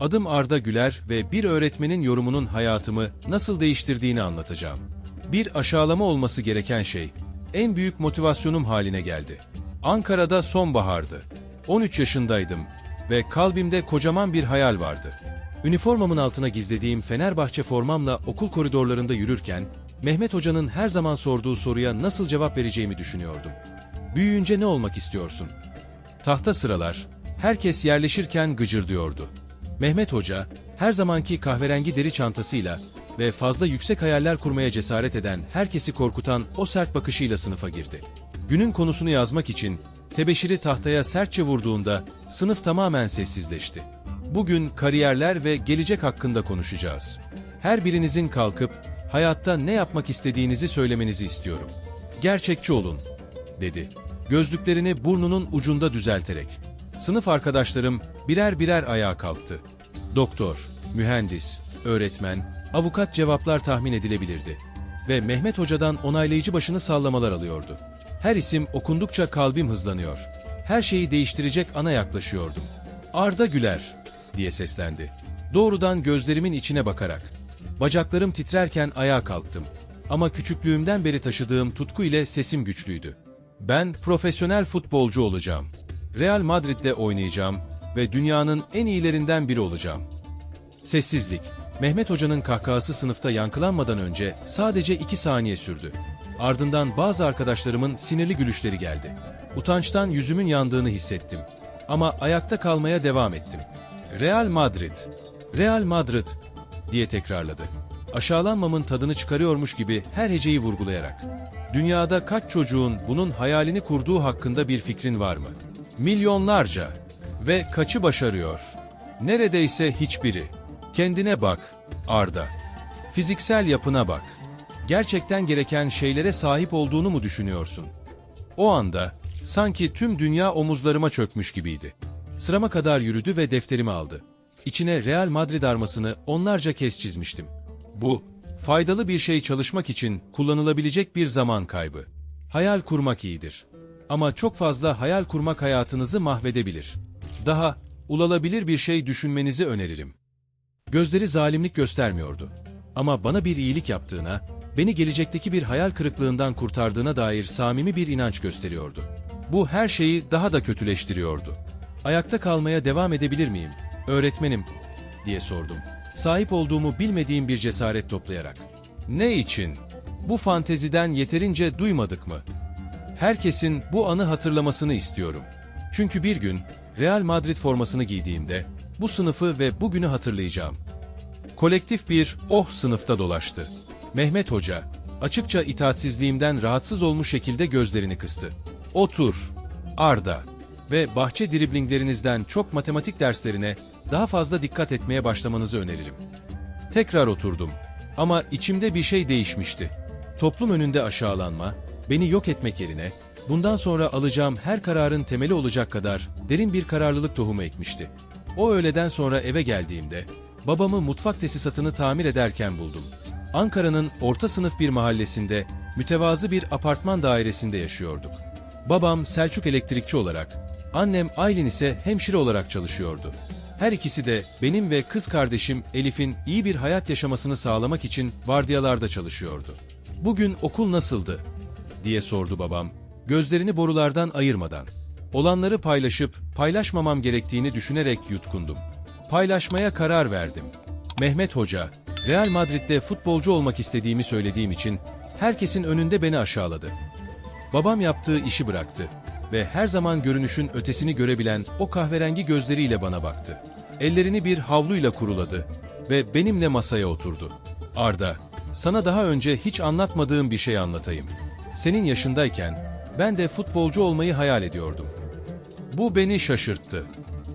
Adım Arda Güler ve bir öğretmenin yorumunun hayatımı nasıl değiştirdiğini anlatacağım. Bir aşağılama olması gereken şey, en büyük motivasyonum haline geldi. Ankara'da sonbahardı. 13 yaşındaydım ve kalbimde kocaman bir hayal vardı. Üniformamın altına gizlediğim Fenerbahçe formamla okul koridorlarında yürürken, Mehmet Hoca'nın her zaman sorduğu soruya nasıl cevap vereceğimi düşünüyordum. Büyüyünce ne olmak istiyorsun? Tahta sıralar, herkes yerleşirken gıcırdıyordu. Mehmet Hoca, her zamanki kahverengi deri çantasıyla ve fazla yüksek hayaller kurmaya cesaret eden, herkesi korkutan o sert bakışıyla sınıfa girdi. Günün konusunu yazmak için tebeşiri tahtaya sertçe vurduğunda sınıf tamamen sessizleşti. Bugün kariyerler ve gelecek hakkında konuşacağız. Her birinizin kalkıp hayatta ne yapmak istediğinizi söylemenizi istiyorum. Gerçekçi olun, dedi. Gözlüklerini burnunun ucunda düzelterek. Sınıf arkadaşlarım birer birer ayağa kalktı. Doktor, mühendis, öğretmen, avukat cevaplar tahmin edilebilirdi. Ve Mehmet Hoca'dan onaylayıcı başını sallamalar alıyordu. Her isim okundukça kalbim hızlanıyor. Her şeyi değiştirecek ana yaklaşıyordum. Arda Güler, diye seslendi. Doğrudan gözlerimin içine bakarak. Bacaklarım titrerken ayağa kalktım. Ama küçüklüğümden beri taşıdığım tutku ile sesim güçlüydü. Ben profesyonel futbolcu olacağım. Real Madrid'de oynayacağım ve dünyanın en iyilerinden biri olacağım. Sessizlik. Mehmet Hoca'nın kahkahası sınıfta yankılanmadan önce sadece iki saniye sürdü. Ardından bazı arkadaşlarımın sinirli gülüşleri geldi. Utançtan yüzümün yandığını hissettim. Ama ayakta kalmaya devam ettim. Real Madrid, Real Madrid diye tekrarladı. Aşağılanmamın tadını çıkarıyormuş gibi her heceyi vurgulayarak. Dünyada kaç çocuğun bunun hayalini kurduğu hakkında bir fikrin var mı? Milyonlarca. Ve kaçı başarıyor? Neredeyse hiçbiri. Kendine bak, Arda. Fiziksel yapına bak. Gerçekten gereken şeylere sahip olduğunu mu düşünüyorsun? O anda sanki tüm dünya omuzlarıma çökmüş gibiydi. Sırama kadar yürüdü ve defterimi aldı. İçine Real Madrid armasını onlarca kez çizmiştim. Bu, faydalı bir şey çalışmak için kullanılabilecek bir zaman kaybı. Hayal kurmak iyidir. Ama çok fazla hayal kurmak hayatınızı mahvedebilir. Daha, ulalabilir bir şey düşünmenizi öneririm. Gözleri zalimlik göstermiyordu. Ama bana bir iyilik yaptığına, beni gelecekteki bir hayal kırıklığından kurtardığına dair samimi bir inanç gösteriyordu. Bu her şeyi daha da kötüleştiriyordu. Ayakta kalmaya devam edebilir miyim? Öğretmenim, diye sordum. Sahip olduğumu bilmediğim bir cesaret toplayarak. Ne için? Bu fanteziden yeterince duymadık mı? Herkesin bu anı hatırlamasını istiyorum. Çünkü bir gün Real Madrid formasını giydiğimde bu sınıfı ve bugünü hatırlayacağım. Kolektif bir oh sınıfta dolaştı. Mehmet Hoca, açıkça itaatsizliğimden rahatsız olmuş şekilde gözlerini kıstı. Otur, Arda ve bahçe driblinglerinizden çok matematik derslerine daha fazla dikkat etmeye başlamanızı öneririm. Tekrar oturdum ama içimde bir şey değişmişti. Toplum önünde aşağılanma, beni yok etmek yerine bundan sonra alacağım her kararın temeli olacak kadar derin bir kararlılık tohumu ekmişti. O öğleden sonra eve geldiğimde babamı mutfak tesisatını tamir ederken buldum. Ankara'nın orta sınıf bir mahallesinde mütevazı bir apartman dairesinde yaşıyorduk. Babam Selçuk elektrikçi olarak, annem Aylin ise hemşire olarak çalışıyordu. Her ikisi de benim ve kız kardeşim Elif'in iyi bir hayat yaşamasını sağlamak için vardiyalarda çalışıyordu. Bugün okul nasıldı? Diye sordu babam, gözlerini borulardan ayırmadan. Olanları paylaşıp paylaşmamam gerektiğini düşünerek yutkundum. Paylaşmaya karar verdim. Mehmet Hoca, Real Madrid'de futbolcu olmak istediğimi söylediğim için herkesin önünde beni aşağıladı. Babam yaptığı işi bıraktı ve her zaman görünüşün ötesini görebilen o kahverengi gözleriyle bana baktı. Ellerini bir havluyla kuruladı ve benimle masaya oturdu. Arda, sana daha önce hiç anlatmadığım bir şey anlatayım. Senin yaşındayken ben de futbolcu olmayı hayal ediyordum. Bu beni şaşırttı.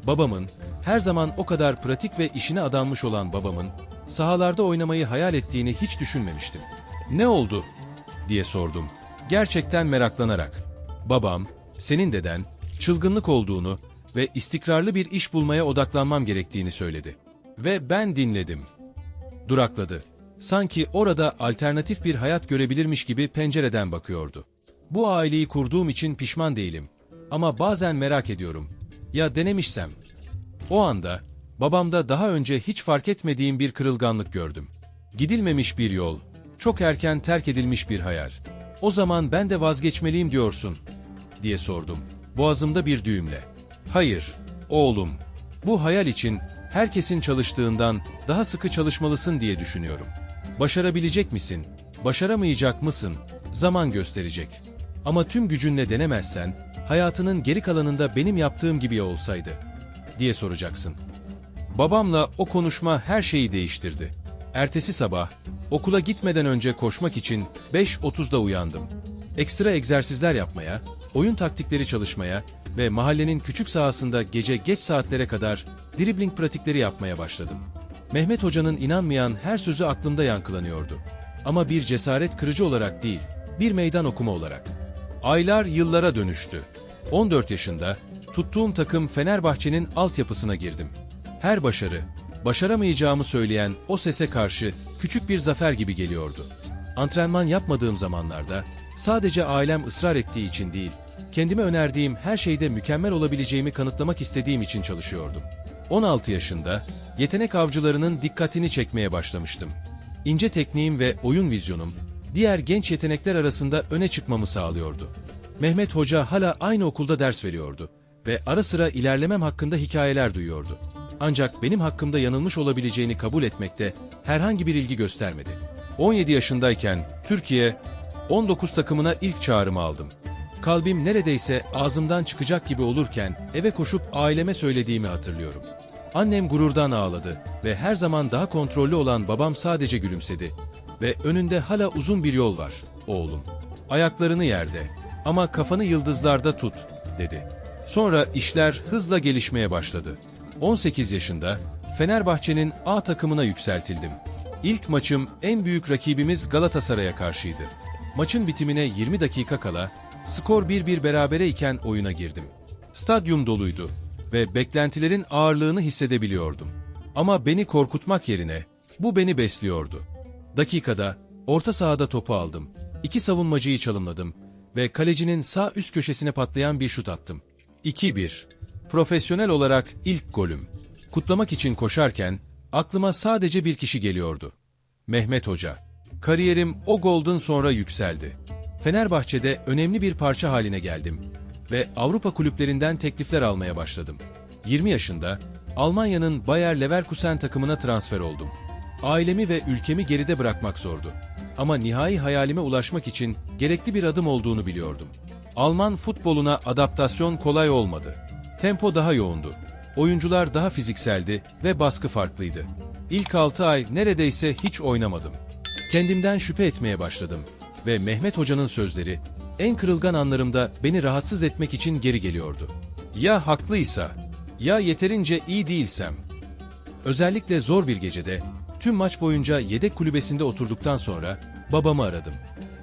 Babamın, her zaman o kadar pratik ve işine adanmış olan babamın, sahalarda oynamayı hayal ettiğini hiç düşünmemiştim. Ne oldu? diye sordum. Gerçekten meraklanarak. Babam, senin deden, çılgınlık olduğunu ve istikrarlı bir iş bulmaya odaklanmam gerektiğini söyledi. Ve ben dinledim. Durakladı. Sanki orada alternatif bir hayat görebilirmiş gibi pencereden bakıyordu. Bu aileyi kurduğum için pişman değilim. Ama bazen merak ediyorum. Ya denemişsem? O anda babamda daha önce hiç fark etmediğim bir kırılganlık gördüm. Gidilmemiş bir yol, çok erken terk edilmiş bir hayal. O zaman ben de vazgeçmeliyim diyorsun, diye sordum. Boğazımda bir düğümle. Hayır, oğlum. Bu hayal için herkesin çalıştığından daha sıkı çalışmalısın diye düşünüyorum. Başarabilecek misin? Başaramayacak mısın? Zaman gösterecek. Ama tüm gücünle denemezsen, hayatının geri kalanında benim yaptığım gibi olsaydı, diye soracaksın. Babamla o konuşma her şeyi değiştirdi. Ertesi sabah, okula gitmeden önce koşmak için 5.30'da uyandım. Ekstra egzersizler yapmaya, oyun taktikleri çalışmaya ve mahallenin küçük sahasında gece geç saatlere kadar dribling pratikleri yapmaya başladım. Mehmet Hoca'nın inanmayan her sözü aklımda yankılanıyordu. Ama bir cesaret kırıcı olarak değil, bir meydan okuma olarak. Aylar yıllara dönüştü. 14 yaşında tuttuğum takım Fenerbahçe'nin altyapısına girdim. Her başarı, başaramayacağımı söyleyen o sese karşı küçük bir zafer gibi geliyordu. Antrenman yapmadığım zamanlarda sadece ailem ısrar ettiği için değil, kendime önerdiğim her şeyde mükemmel olabileceğimi kanıtlamak istediğim için çalışıyordum. 16 yaşında yetenek avcılarının dikkatini çekmeye başlamıştım. İnce tekniğim ve oyun vizyonum diğer genç yetenekler arasında öne çıkmamı sağlıyordu. Mehmet Hoca hala aynı okulda ders veriyordu ve ara sıra ilerlemem hakkında hikayeler duyuyordu. Ancak benim hakkımda yanılmış olabileceğini kabul etmekte herhangi bir ilgi göstermedi. 17 yaşındayken Türkiye 19 takımına ilk çağrımı aldım. Kalbim neredeyse ağzımdan çıkacak gibi olurken eve koşup aileme söylediğimi hatırlıyorum. Annem gururdan ağladı ve her zaman daha kontrollü olan babam sadece gülümsedi. Ve önünde hala uzun bir yol var, oğlum. Ayaklarını yerde ama kafanı yıldızlarda tut, dedi. Sonra işler hızla gelişmeye başladı. 18 yaşında Fenerbahçe'nin A takımına yükseltildim. İlk maçım en büyük rakibimiz Galatasaray'a karşıydı. Maçın bitimine 20 dakika kala skor 1-1 berabere iken oyuna girdim. Stadyum doluydu ve beklentilerin ağırlığını hissedebiliyordum. Ama beni korkutmak yerine bu beni besliyordu. Dakikada orta sahada topu aldım. İki savunmacıyı çalımladım ve kalecinin sağ üst köşesine patlayan bir şut attım. 2-1. Profesyonel olarak ilk golüm. Kutlamak için koşarken aklıma sadece bir kişi geliyordu. Mehmet Hoca. Kariyerim o golden sonra yükseldi. Fenerbahçe'de önemli bir parça haline geldim ve Avrupa kulüplerinden teklifler almaya başladım. 20 yaşında Almanya'nın Bayer Leverkusen takımına transfer oldum. Ailemi ve ülkemi geride bırakmak zordu. Ama nihai hayalime ulaşmak için gerekli bir adım olduğunu biliyordum. Alman futboluna adaptasyon kolay olmadı. Tempo daha yoğundu. Oyuncular daha fizikseldi ve baskı farklıydı. İlk 6 ay neredeyse hiç oynamadım. Kendimden şüphe etmeye başladım ve Mehmet Hoca'nın sözleri en kırılgan anlarımda beni rahatsız etmek için geri geliyordu. Ya haklıysa, ya yeterince iyi değilsem. Özellikle zor bir gecede tüm maç boyunca yedek kulübesinde oturduktan sonra babamı aradım.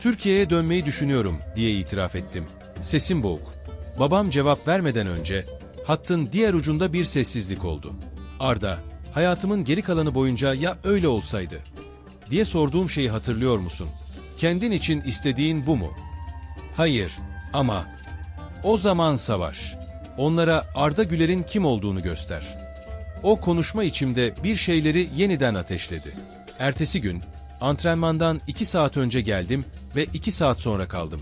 Türkiye'ye dönmeyi düşünüyorum diye itiraf ettim. Sesim boğuk. Babam cevap vermeden önce hattın diğer ucunda bir sessizlik oldu. Arda, hayatımın geri kalanı boyunca ya öyle olsaydı diye sorduğum şeyi hatırlıyor musun? Kendin için istediğin bu mu? Hayır ama o zaman savaş. Onlara Arda Güler'in kim olduğunu göster. O konuşma içimde bir şeyleri yeniden ateşledi. Ertesi gün antrenmandan iki saat önce geldim ve iki saat sonra kaldım.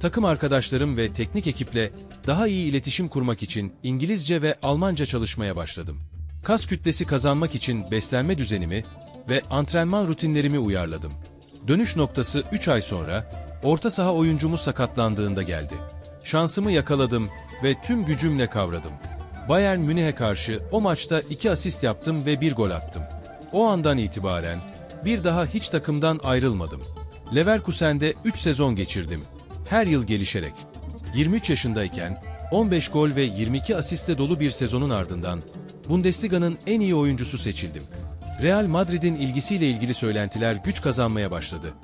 Takım arkadaşlarım ve teknik ekiple daha iyi iletişim kurmak için İngilizce ve Almanca çalışmaya başladım. Kas kütlesi kazanmak için beslenme düzenimi ve antrenman rutinlerimi uyarladım. Dönüş noktası 3 ay sonra orta saha oyuncumuz sakatlandığında geldi. Şansımı yakaladım ve tüm gücümle kavradım. Bayern Münih'e karşı o maçta 2 asist yaptım ve bir gol attım. O andan itibaren bir daha hiç takımdan ayrılmadım. Leverkusen'de 3 sezon geçirdim. Her yıl gelişerek. 23 yaşındayken 15 gol ve 22 asiste dolu bir sezonun ardından Bundesliga'nın en iyi oyuncusu seçildim. Real Madrid'in ilgisiyle ilgili söylentiler güç kazanmaya başladı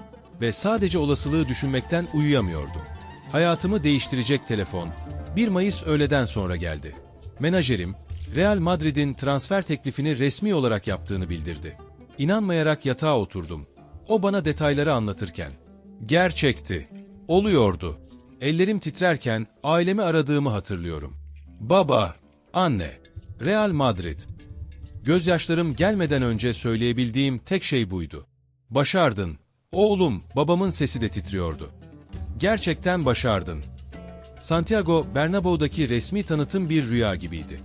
ve sadece olasılığı düşünmekten uyuyamıyordum. Hayatımı değiştirecek telefon 1 Mayıs öğleden sonra geldi. Menajerim Real Madrid'in transfer teklifini resmi olarak yaptığını bildirdi. İnanmayarak yatağa oturdum. O bana detayları anlatırken. Gerçekti. Oluyordu. Ellerim titrerken ailemi aradığımı hatırlıyorum. Baba, anne, Real Madrid. Gözyaşlarım gelmeden önce söyleyebildiğim tek şey buydu. Başardın. Oğlum, babamın sesi de titriyordu. Gerçekten başardın. Santiago Bernabéu'daki resmi tanıtım bir rüya gibiydi.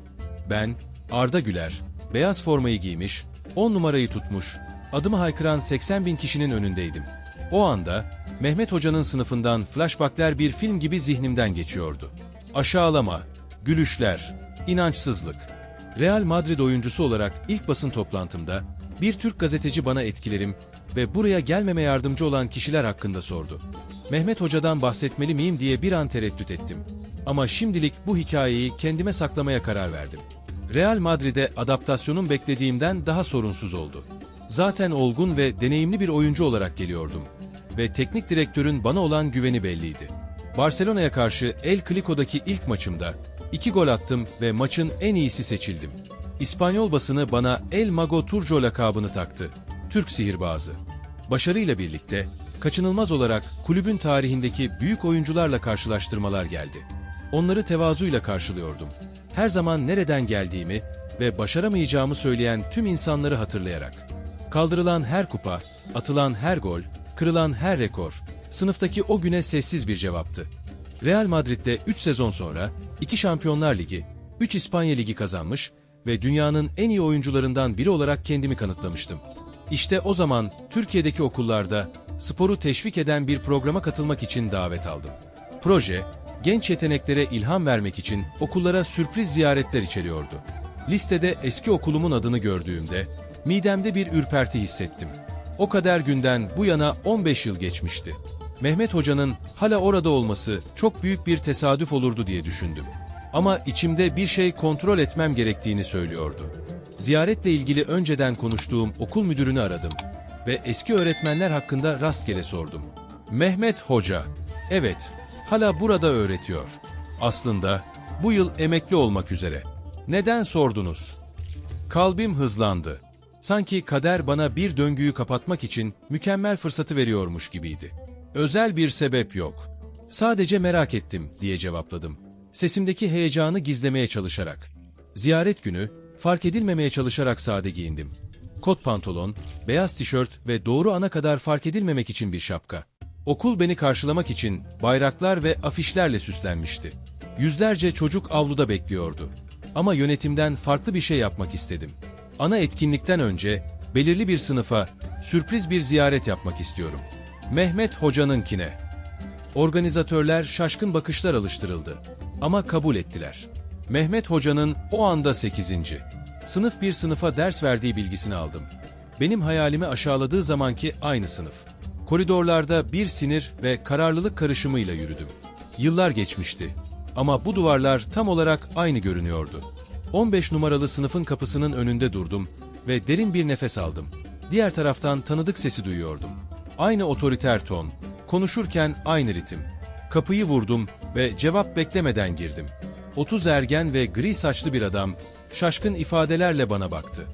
Ben, Arda Güler, beyaz formayı giymiş, 10 numarayı tutmuş, adımı haykıran 80 bin kişinin önündeydim. O anda, Mehmet Hoca'nın sınıfından flashbackler bir film gibi zihnimden geçiyordu. Aşağılama, gülüşler, inançsızlık. Real Madrid oyuncusu olarak ilk basın toplantımda bir Türk gazeteci bana etkilerim ve buraya gelmeme yardımcı olan kişiler hakkında sordu. Mehmet Hoca'dan bahsetmeli miyim diye bir an tereddüt ettim. Ama şimdilik bu hikayeyi kendime saklamaya karar verdim. Real Madrid'e adaptasyonum beklediğimden daha sorunsuz oldu. Zaten olgun ve deneyimli bir oyuncu olarak geliyordum. Ve teknik direktörün bana olan güveni belliydi. Barcelona'ya karşı El Clasico'daki ilk maçımda iki gol attım ve maçın en iyisi seçildim. İspanyol basını bana El Mago Turco lakabını taktı. Türk sihirbazı. Başarıyla birlikte kaçınılmaz olarak kulübün tarihindeki büyük oyuncularla karşılaştırmalar geldi. Onları tevazuyla karşılıyordum. Her zaman nereden geldiğimi ve başaramayacağımı söyleyen tüm insanları hatırlayarak. Kaldırılan her kupa, atılan her gol, kırılan her rekor, sınıftaki o güne sessiz bir cevaptı. Real Madrid'de 3 sezon sonra 2 Şampiyonlar Ligi, 3 İspanya Ligi kazanmış ve dünyanın en iyi oyuncularından biri olarak kendimi kanıtlamıştım. İşte o zaman Türkiye'deki okullarda sporu teşvik eden bir programa katılmak için davet aldım. Proje, genç yeteneklere ilham vermek için okullara sürpriz ziyaretler içeriyordu. Listede eski okulumun adını gördüğümde midemde bir ürperti hissettim. O kadar günden bu yana 15 yıl geçmişti. Mehmet Hoca'nın hala orada olması çok büyük bir tesadüf olurdu diye düşündüm. Ama içimde bir şey kontrol etmem gerektiğini söylüyordu. Ziyaretle ilgili önceden konuştuğum okul müdürünü aradım ve eski öğretmenler hakkında rastgele sordum. Mehmet Hoca, evet, hala burada öğretiyor. Aslında bu yıl emekli olmak üzere. Neden sordunuz? Kalbim hızlandı. Sanki kader bana bir döngüyü kapatmak için mükemmel fırsatı veriyormuş gibiydi. Özel bir sebep yok. Sadece merak ettim diye cevapladım. Sesimdeki heyecanı gizlemeye çalışarak. Ziyaret günü fark edilmemeye çalışarak sade giyindim. Kot pantolon, beyaz tişört ve doğru ana kadar fark edilmemek için bir şapka. Okul beni karşılamak için bayraklar ve afişlerle süslenmişti. Yüzlerce çocuk avluda bekliyordu. Ama yönetimden farklı bir şey yapmak istedim. Ana etkinlikten önce belirli bir sınıfa sürpriz bir ziyaret yapmak istiyorum. Mehmet Hoca'nınkine. Organizatörler şaşkın bakışlar alıştırıldı. Ama kabul ettiler. Mehmet Hoca'nın o anda 8. Sınıf bir sınıfa ders verdiği bilgisini aldım. Benim hayalimi aşağıladığı zamanki aynı sınıf. Koridorlarda bir sinir ve kararlılık karışımıyla yürüdüm. Yıllar geçmişti. Ama bu duvarlar tam olarak aynı görünüyordu. 15 numaralı sınıfın kapısının önünde durdum ve derin bir nefes aldım. Diğer taraftan tanıdık sesi duyuyordum. Aynı otoriter ton, konuşurken aynı ritim. Kapıyı vurdum ve cevap beklemeden girdim. 30 ergen ve gri saçlı bir adam şaşkın ifadelerle bana baktı.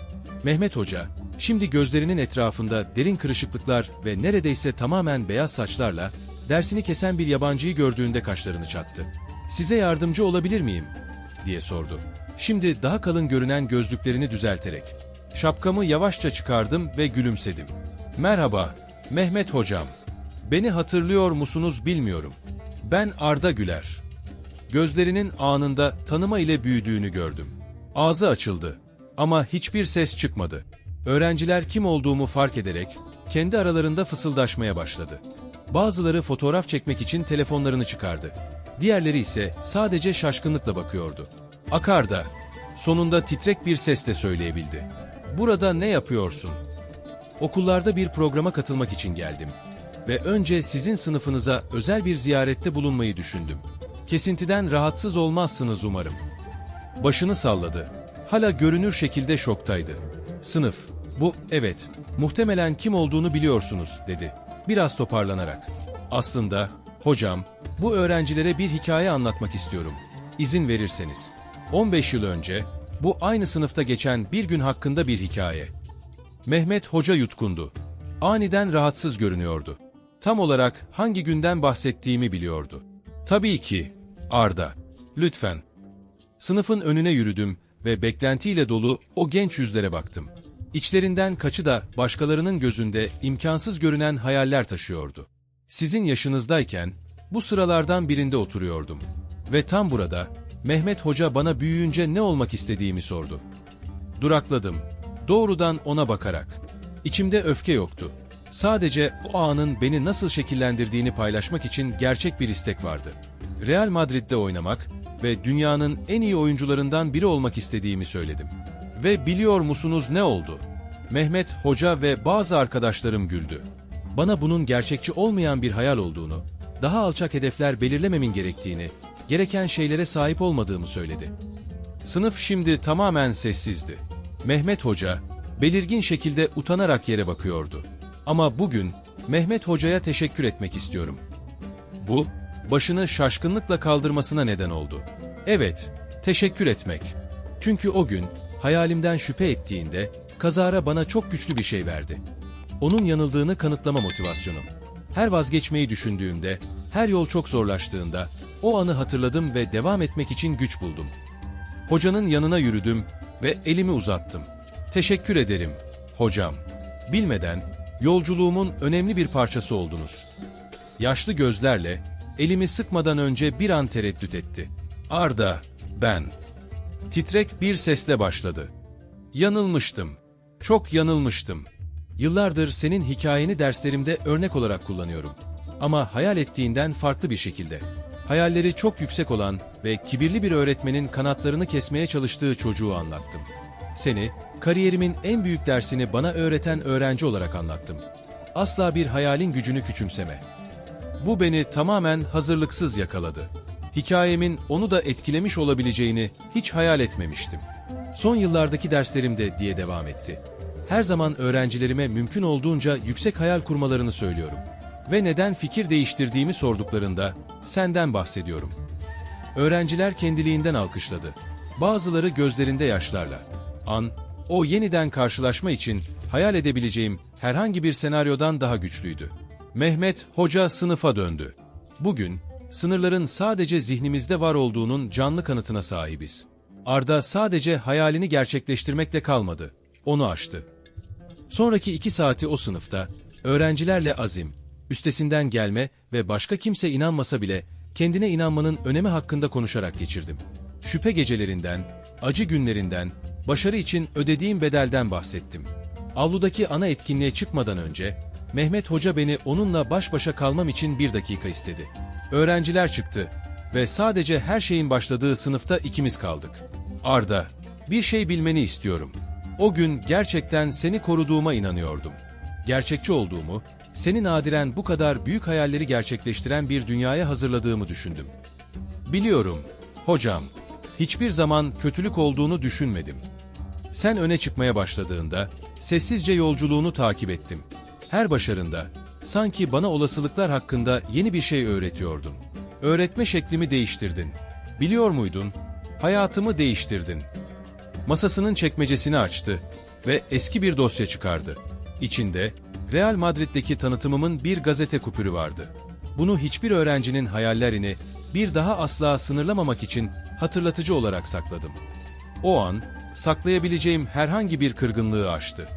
Mehmet Hoca, şimdi gözlerinin etrafında derin kırışıklıklar ve neredeyse tamamen beyaz saçlarla dersini kesen bir yabancıyı gördüğünde kaşlarını çattı. Size yardımcı olabilir miyim? diye sordu. Şimdi daha kalın görünen gözlüklerini düzelterek. Şapkamı yavaşça çıkardım ve gülümsedim. Merhaba, Mehmet Hocam. Beni hatırlıyor musunuz bilmiyorum. Ben Arda Güler. Gözlerinin anında tanıma ile büyüdüğünü gördüm. Ağzı açıldı ama hiçbir ses çıkmadı. Öğrenciler kim olduğumu fark ederek kendi aralarında fısıldaşmaya başladı. Bazıları fotoğraf çekmek için telefonlarını çıkardı. Diğerleri ise sadece şaşkınlıkla bakıyordu. Akarda, sonunda titrek bir sesle söyleyebildi. Burada ne yapıyorsun? Okullarda bir programa katılmak için geldim. Ve önce sizin sınıfınıza özel bir ziyarette bulunmayı düşündüm. Kesintiden rahatsız olmazsınız umarım. Başını salladı. Hala görünür şekilde şoktaydı. Sınıf, bu, evet, muhtemelen kim olduğunu biliyorsunuz, dedi. Biraz toparlanarak. Aslında, hocam, bu öğrencilere bir hikaye anlatmak istiyorum. İzin verirseniz. 15 yıl önce, bu aynı sınıfta geçen bir gün hakkında bir hikaye. Mehmet Hoca yutkundu. Aniden rahatsız görünüyordu. Tam olarak hangi günden bahsettiğimi biliyordu. Tabii ki, Arda. Lütfen. Sınıfın önüne yürüdüm ve beklentiyle dolu o genç yüzlere baktım. İçlerinden kaçı da başkalarının gözünde imkansız görünen hayaller taşıyordu. Sizin yaşınızdayken bu sıralardan birinde oturuyordum. Ve tam burada Mehmet Hoca bana büyüyünce ne olmak istediğimi sordu. Durakladım. Doğrudan ona bakarak. İçimde öfke yoktu. Sadece o anın beni nasıl şekillendirdiğini paylaşmak için gerçek bir istek vardı. Real Madrid'de oynamak ve dünyanın en iyi oyuncularından biri olmak istediğimi söyledim. Ve biliyor musunuz ne oldu? Mehmet Hoca ve bazı arkadaşlarım güldü. Bana bunun gerçekçi olmayan bir hayal olduğunu, daha alçak hedefler belirlememin gerektiğini, gereken şeylere sahip olmadığımı söyledi. Sınıf şimdi tamamen sessizdi. Mehmet Hoca, belirgin şekilde utanarak yere bakıyordu. Ama bugün Mehmet Hoca'ya teşekkür etmek istiyorum. Bu, başını şaşkınlıkla kaldırmasına neden oldu. Evet, teşekkür etmek. Çünkü o gün, hayalimden şüphe ettiğinde, kazara bana çok güçlü bir şey verdi. Onun yanıldığını kanıtlama motivasyonu. Her vazgeçmeyi düşündüğümde, her yol çok zorlaştığında, o anı hatırladım ve devam etmek için güç buldum. Hocanın yanına yürüdüm ve elimi uzattım. Teşekkür ederim, hocam. Bilmeden, yolculuğumun önemli bir parçası oldunuz. Yaşlı gözlerle, elimi sıkmadan önce bir an tereddüt etti. Arda, ben. Titrek bir sesle başladı. Yanılmıştım. Çok yanılmıştım. Yıllardır senin hikayeni derslerimde örnek olarak kullanıyorum. Ama hayal ettiğinden farklı bir şekilde. Hayalleri çok yüksek olan ve kibirli bir öğretmenin kanatlarını kesmeye çalıştığı çocuğu anlattım. Seni, kariyerimin en büyük dersini bana öğreten öğrenci olarak anlattım. Asla bir hayalin gücünü küçümseme. Bu beni tamamen hazırlıksız yakaladı. Hikayemin onu da etkilemiş olabileceğini hiç hayal etmemiştim. Son yıllardaki derslerimde diye devam etti. Her zaman öğrencilerime mümkün olduğunca yüksek hayal kurmalarını söylüyorum. Ve neden fikir değiştirdiğimi sorduklarında senden bahsediyorum. Öğrenciler kendiliğinden alkışladı. Bazıları gözlerinde yaşlarla. An, o yeniden karşılaşma için hayal edebileceğim herhangi bir senaryodan daha güçlüydü. Mehmet Hoca sınıfa döndü. Bugün, sınırların sadece zihnimizde var olduğunun canlı kanıtına sahibiz. Arda sadece hayalini gerçekleştirmekle kalmadı, onu aştı. Sonraki iki saati o sınıfta, öğrencilerle azim, üstesinden gelme ve başka kimse inanmasa bile kendine inanmanın önemi hakkında konuşarak geçirdim. Şüphe gecelerinden, acı günlerinden, başarı için ödediğim bedelden bahsettim. Avludaki ana etkinliğe çıkmadan önce, Mehmet Hoca beni onunla baş başa kalmam için bir dakika istedi. Öğrenciler çıktı ve sadece her şeyin başladığı sınıfta ikimiz kaldık. Arda, bir şey bilmeni istiyorum. O gün gerçekten seni koruduğuma inanıyordum. Gerçekçi olduğumu, seni nadiren bu kadar büyük hayalleri gerçekleştiren bir dünyaya hazırladığımı düşündüm. Biliyorum, hocam, hiçbir zaman kötülük olduğunu düşünmedim. Sen öne çıkmaya başladığında sessizce yolculuğunu takip ettim. Her başarında sanki bana olasılıklar hakkında yeni bir şey öğretiyordun. Öğretme şeklimi değiştirdin. Biliyor muydun? Hayatımı değiştirdin. Masasının çekmecesini açtı ve eski bir dosya çıkardı. İçinde Real Madrid'deki tanıtımımın bir gazete kupürü vardı. Bunu hiçbir öğrencinin hayallerini bir daha asla sınırlamamak için hatırlatıcı olarak sakladım. O an saklayabileceğim herhangi bir kırgınlığı aştı.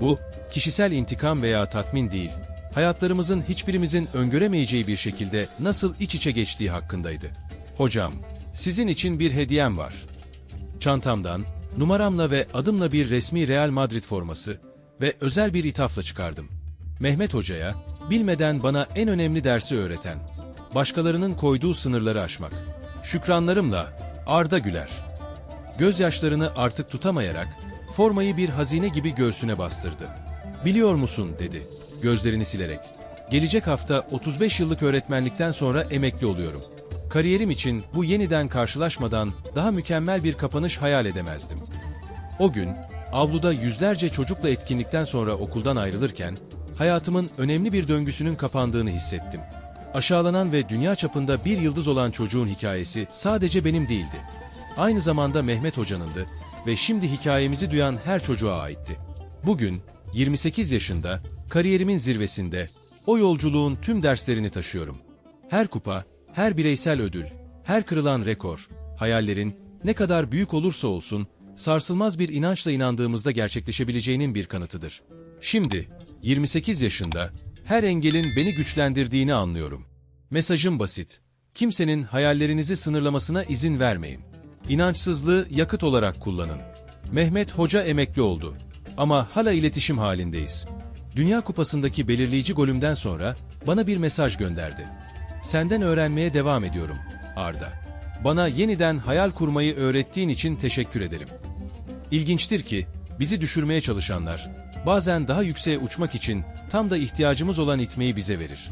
Bu kişisel intikam veya tatmin değil, hayatlarımızın hiçbirimizin öngöremeyeceği bir şekilde nasıl iç içe geçtiği hakkındaydı. Hocam, sizin için bir hediyem var. Çantamdan numaramla ve adımla bir resmi Real Madrid forması ve özel bir ithafla çıkardım. Mehmet Hoca'ya bilmeden bana en önemli dersi öğreten, başkalarının koyduğu sınırları aşmak. Şükranlarımla Arda Güler. Gözyaşlarını artık tutamayarak formayı bir hazine gibi göğsüne bastırdı. Biliyor musun dedi gözlerini silerek. Gelecek hafta 35 yıllık öğretmenlikten sonra emekli oluyorum. Kariyerim için bu yeniden karşılaşmadan daha mükemmel bir kapanış hayal edemezdim. O gün avluda yüzlerce çocukla etkinlikten sonra okuldan ayrılırken hayatımın önemli bir döngüsünün kapandığını hissettim. Aşağılanan ve dünya çapında bir yıldız olan çocuğun hikayesi sadece benim değildi. Aynı zamanda Mehmet Hoca'nındı ve şimdi hikayemizi duyan her çocuğa aitti. Bugün 28 yaşında, kariyerimin zirvesinde, o yolculuğun tüm derslerini taşıyorum. Her kupa, her bireysel ödül, her kırılan rekor, hayallerin ne kadar büyük olursa olsun sarsılmaz bir inançla inandığımızda gerçekleşebileceğinin bir kanıtıdır. Şimdi, 28 yaşında, her engelin beni güçlendirdiğini anlıyorum. Mesajım basit. Kimsenin hayallerinizi sınırlamasına izin vermeyin. İnançsızlığı yakıt olarak kullanın. Mehmet Hoca emekli oldu. Ama hala iletişim halindeyiz. Dünya Kupası'ndaki belirleyici golümden sonra bana bir mesaj gönderdi. Senden öğrenmeye devam ediyorum, Arda. Bana yeniden hayal kurmayı öğrettiğin için teşekkür ederim. İlginçtir ki, bizi düşürmeye çalışanlar, bazen daha yükseğe uçmak için tam da ihtiyacımız olan itmeyi bize verir.